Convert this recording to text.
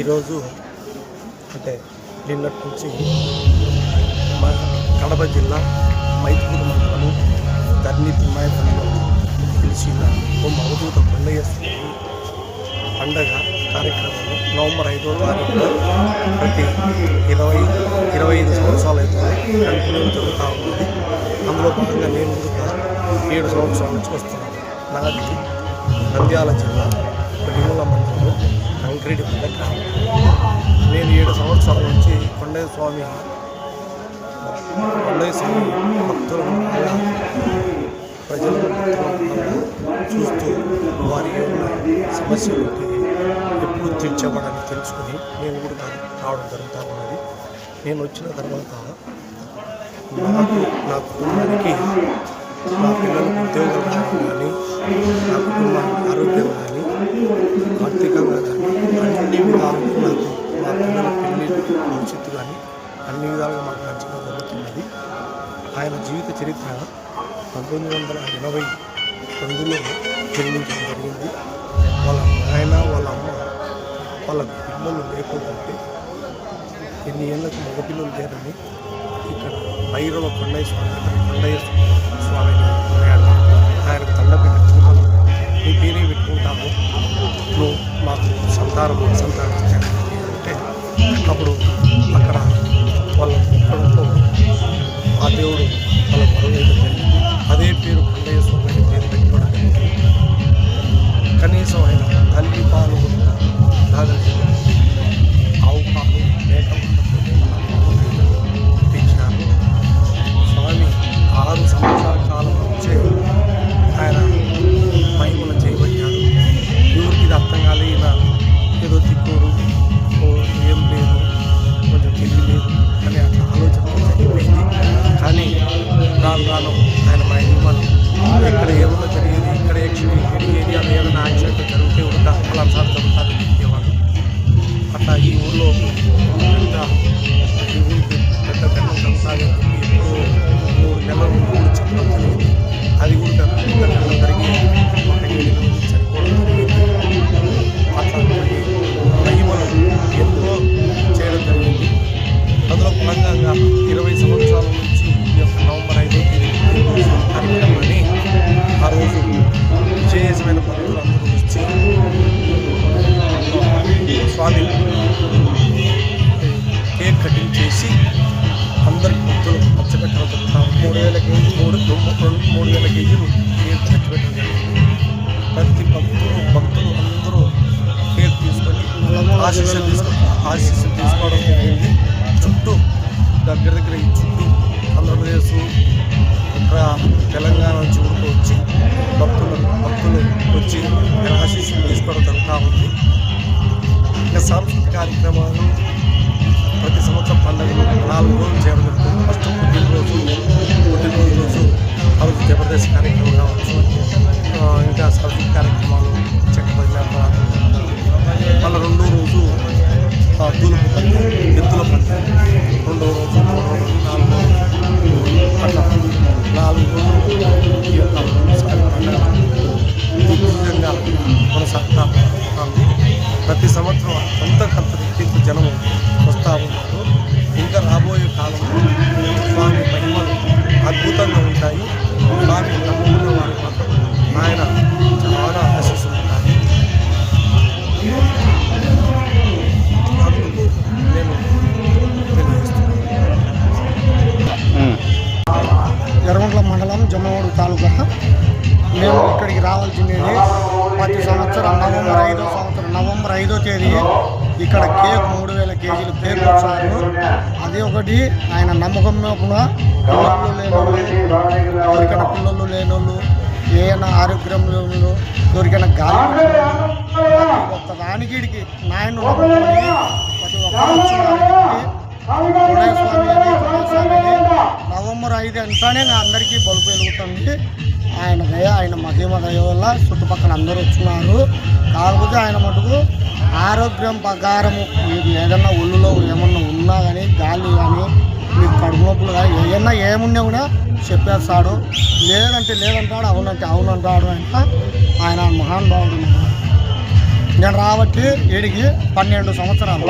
ఈరోజు అంటే నిన్నటి నుంచి మా కడప జిల్లా మైత్రి మండలము ధర్ని తిమ్మాయపల్లిలో పిలిచిన ఓ అవధూత పండుగ పండగ కార్యక్రమం నవంబర్ ఐదో తారీఖున ప్రతి ఇరవై ఇరవై ఐదు సంవత్సరాలు అయితే కంటిన్యూ జరుగుతూ ఉంది అందులో భాగంగా నేను కూడా ఏడు సంవత్సరాల నుంచి వస్తున్నాను. నాది నంద్యాల జిల్లా. వెంకరెడ్డి గ్రామం నేను ఏడు సంవత్సరాల నుంచి కొండయ్య స్వామి కొండయ్య స్వామి భక్తులను బాగా ప్రజలను చూస్తూ వారి యొక్క సమస్యలకి ఎప్పుడు తీర్చబడని తెలుసుకుని నేను కూడా రావడం జరుగుతూ ఉన్నది. నేను వచ్చిన తర్వాత నాకు నా కుటుంబానికి నా పిల్లలకు ఉద్యోగం కానీ నా కుటుంబానికి ఆరోగ్యం కానీ ఆర్థికంగా కానీ అన్ని విధాలుగా నాకు మా పిల్లల పెళ్ళి భవిష్యత్తు కానీ అన్ని విధాలుగా మాకు మంచిగా జరుగుతున్నది. ఆయన జీవిత చరిత్ర పంతొమ్మిది వందల ఎనభై తొమ్మిదిలో జన్మించడం జరిగింది. వాళ్ళ ఆయన వాళ్ళ అమ్మ వాళ్ళ పిల్లలు లేకుంటే ఎన్ని ఏళ్ళకు మగపిల్లలు లేరని ఇక్కడ భైరవ కొండయ్య స్వామి కొండయ్య స్వామి మూడు మూడు రెండు మూడు వేల కేజీలు పేరు పంచబెట్టడం జరిగింది ప్రతి భక్తులు భక్తులు అందరూ పేరు తీసుకొని ఆశీస్సులు తీసుకొని ఆశీస్సులు తీసుకోవడం జరిగింది చుట్టూ దగ్గర దగ్గర ఈ చుట్టూ ఆంధ్రప్రదేశ్ ఇక్కడ తెలంగాణ నుంచి ఊరికి వచ్చి భక్తులు భక్తులు వచ్చి ఆశీస్సులు తీసుకోవడం జరుగుతూ ఉంది ఇంకా సాంస్కృతిక కార్యక్రమాలు ప్రతి సంవత్సరం పండుగలు నాలుగు రోజులు చేయడం చేస్తూ ఉన్నారు ఇంకా రాబోయే కాలంలో స్వామి మహిమలు అద్భుతంగా ఉంటాయి. స్వామి నమ్ముకున్న వారి మాత్రం ఆయన చాలా ఆశీస్సులు అందుకు నేను తెలియజేస్తున్నాను. మండలం జమ్మవాడు తాలూకా మేము ఇక్కడికి రావాల్సింది ప్రతి సంవత్సరం నవంబర్ ఐదో సంవత్సరం నవంబర్ ఐదో తేదీ. ఇక్కడ కేక్ మూడు వేల కేజీలు కేక్ వచ్చారు అది ఒకటి ఆయన నమ్మకం కూడా పిల్లలు లేనోళ్ళు ఎవరికైనా పిల్లలు లేనోళ్ళు ఏమైనా ఆరోగ్యం లేనోళ్ళు ఎవరికైనా గాలి ప్రతి ఒక్క దానికి నాయన ప్రతి ఒక్క అని నవంబర్ ఐదు అంటానే నా అందరికీ బలుపు వెలుగుతుంది. ఆయన దయ ఆయన మహిమ దయ వల్ల చుట్టుపక్కల అందరూ వచ్చినారు. కాకపోతే ఆయన మటుకు ఆరోగ్యం ప్రకారము మీకు ఏదన్నా ఒళ్ళులో ఏమన్నా ఉన్నా కానీ గాలి కానీ మీకు కడుపు నొప్పులు కానీ ఏమన్నా ఏమున్నా కూడా చెప్పేస్తాడు. లేదంటే లేదంటాడు అవునంటే అవునంటాడు అంట ఆయన మహానుభావుడు. నేను రాబట్టి ఏడికి పన్నెండు సంవత్సరాలు.